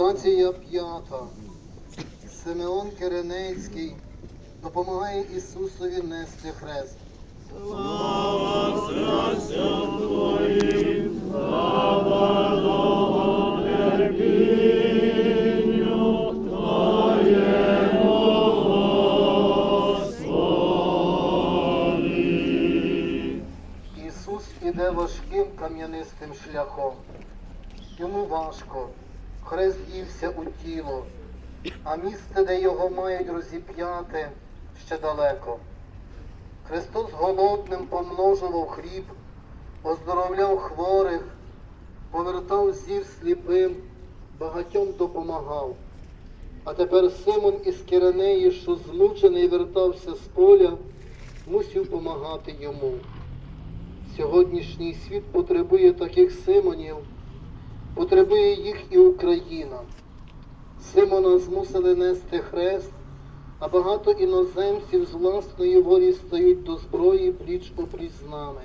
Стація п'ята. Симеон Киренецький допомагає Ісусові нести хрест. Ісус іде важким кам'янистим шляхом. Йому важко, хрест ївся у тіло, а місце, де його мають розіп'яти, ще далеко. Христос голодним помножував хліб, оздоровляв хворих, повертав зір сліпим, багатьом допомагав. А тепер Симон із Киренеї, що змучений вертався з поля, мусив помагати йому. Сьогоднішній світ потребує таких Симонів, потребує їх і Україна. Симона змусили нести хрест, а багато іноземців з власної волі стають до зброї пліч опліч з нами,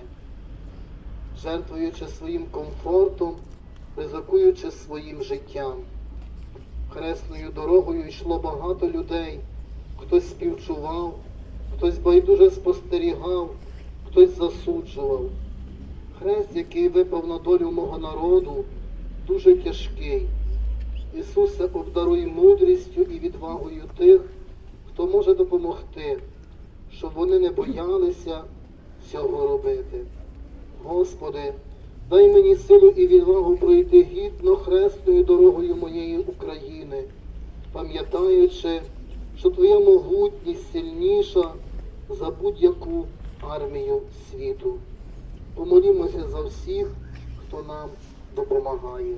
жертвуючи своїм комфортом, ризикуючи своїм життям. Хресною дорогою йшло багато людей, хтось співчував, хтось байдуже спостерігав, хтось засуджував. Хрест, який випав на долю мого народу, дуже тяжкий. Ісусе, обдаруй мудрістю і відвагою тих, хто може допомогти, щоб вони не боялися цього робити. Господи, дай мені силу і відвагу пройти гідно хресною дорогою моєї України, пам'ятаючи, що Твоя могутність сильніша за будь-яку армію світу. Помолімося за всіх, хто нам допомагає.